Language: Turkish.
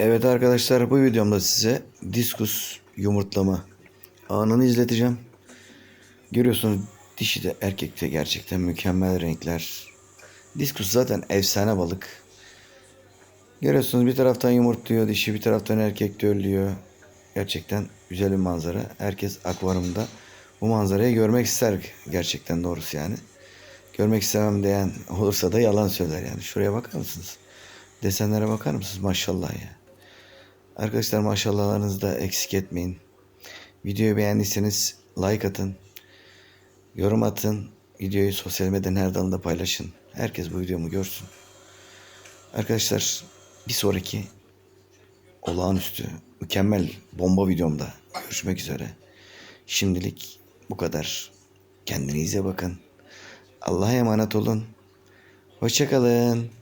Evet arkadaşlar bu videomda size diskus yumurtlama anını izleteceğim. Görüyorsunuz dişi de erkek de gerçekten mükemmel renkler. Diskus zaten efsane balık. Görüyorsunuz bir taraftan yumurtluyor dişi bir taraftan erkek döllüyor. Gerçekten güzel bir manzara. Herkes akvaryumda bu manzarayı görmek ister gerçekten doğrusu yani. Görmek istemem diyen olursa da yalan söyler yani. Şuraya bakar mısınız? Desenlere bakar mısınız? Maşallah ya. Arkadaşlar maşallahlarınızı da eksik etmeyin. Videoyu beğendiyseniz like atın. Yorum atın. Videoyu sosyal medyanın her dalında paylaşın. Herkes bu videomu görsün. Arkadaşlar bir sonraki olağanüstü, mükemmel bomba videomda görüşmek üzere. Şimdilik bu kadar. Kendinize bakın. Allah'a emanet olun. Hoşçakalın.